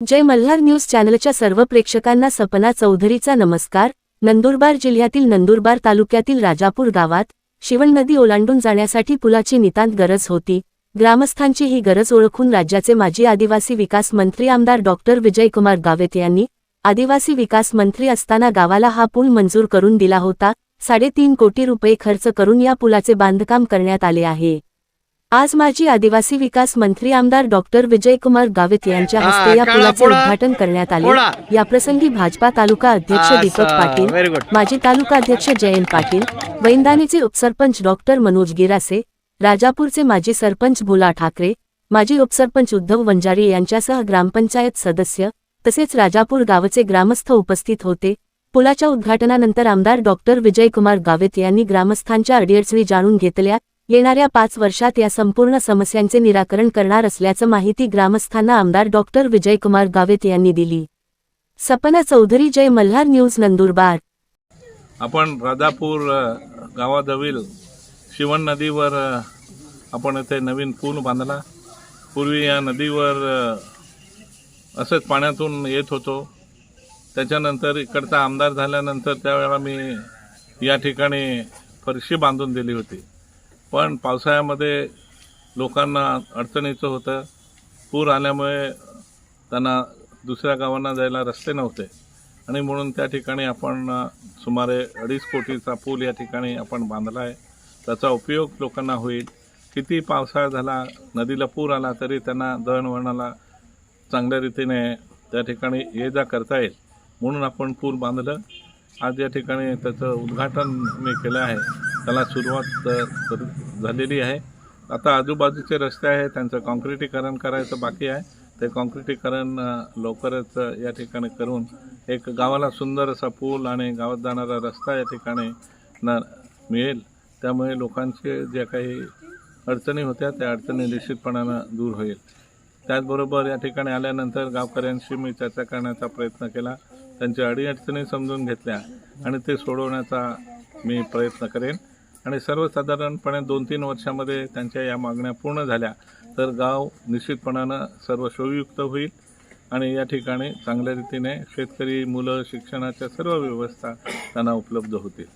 जय Malhar news चॅनलच्या सर्व प्रेक्षकांना सपना चौधरीचा नमस्कार. नंदुरबार जिल्ह्यातील नंदुरबार तालुक्यातील राजापूर गावात शिवण नदी ओलांडून जाण्यासाठी पुलाची नितांत गरज होती. ग्रामस्थांची ही गरज ओळखून राज्याचे माजी आदिवासी विकास मंत्री आमदार डॉक्टर विजयकुमार गावेत यांनी आदिवासी विकास मंत्री असताना गावाला हा पूल मंजूर करून दिला होता. साडेतीन कोटी रुपये खर्च करून या पुलाचे बांधकाम करण्यात आले आहे. आज माजी आदिवासी विकास मंत्री आमदार डॉक्टर विजयकुमार गावित यांच्या हस्ते या पुलाचे. उद्घाटन करण्यात आले. याप्रसंगी भाजपा तालुका अध्यक्ष दीपक पाटील. माजी तालुका अध्यक्ष जयंत पाटील वैंदानीचे उपसरपंच डॉक्टर मनोज गिरासे राजापूरचे माजी सरपंच भोला ठाकरे माजी उपसरपंच उद्धव वंजारी यांच्यासह ग्रामपंचायत सदस्य तसेच राजापूर गावचे ग्रामस्थ उपस्थित होते पुलाच्या उद्घाटनानंतर आमदार डॉक्टर विजयकुमार गावित यांनी ग्रामस्थांच्या अडीअडचणी जाणून घेतल्या येणाऱ्या पाच वर्षात या संपूर्ण समस्यांचे निराकरण करणार असल्याचं माहिती ग्रामस्थांना आमदार डॉक्टर विजयकुमार गावित यांनी दिली. सपना चौधरी जय मल्हार न्यूज नंदुरबार. आपण राधापूर गावाजवळील शिवण नदीवर आपण इथे नवीन पूल बांधला. पूर्वी या नदीवर असंच पाण्यातून येत होतो. त्याच्यानंतर इकडचा आमदार झाल्यानंतर त्यावेळेला मी या ठिकाणी फरशी बांधून दिली होती. पण पावसाळ्यामध्ये लोकांना अडचणीचं होतं. पूर आल्यामुळे त्यांना दुसऱ्या गावांना जायला रस्ते नव्हते. आणि म्हणून त्या ठिकाणी आपण सुमारे अडीच कोटीचा पूल या ठिकाणी आपण बांधला आहे त्याचा उपयोग लोकांना होईल. किती पावसाळा झाला नदीला पूर आला तरी त्यांना दळणवळणाला चांगल्या रीतीने त्या ठिकाणी ये जा करता येईल. म्हणून आपण पूल बांधलं. आज या ठिकाणी त्याचं उद्घाटन मी केलं आहे. त्याला सुरुवात कर- झालेली आहे. आता आजूबाजूचे रस्ते आहे त्यांचं कॉन्क्रिटीकरण करायचं बाकी आहे. ते कॉन्क्रिटीकरण लवकरच या ठिकाणी करून एक गावाला सुंदर असा पूल आणि गावात जाणारा रस्ता या ठिकाणी न मिळेल. त्यामुळे लोकांचे ज्या काही अडचणी होत्या त्या अडचणी निश्चितपणानं दूर होईल. त्याचबरोबर या ठिकाणी आल्यानंतर गावकऱ्यांशी मी चर्चा करण्याचा प्रयत्न केला. त्यांच्या अडीअडचणी समजून घेतल्या आणि ते सोडवण्याचा मी प्रयत्न करेन. आणि सर्वसाधारणपणे दोन तीन वर्षामध्ये त्यांच्या या मागण्या पूर्ण झाल्या तर गाव निश्चितपणानं सर्व सोयीयुक्त होईल आणि या ठिकाणी चांगल्या रीतीने शेतकरी मुलं शिक्षणाच्या सर्व व्यवस्था त्यांना उपलब्ध होतील.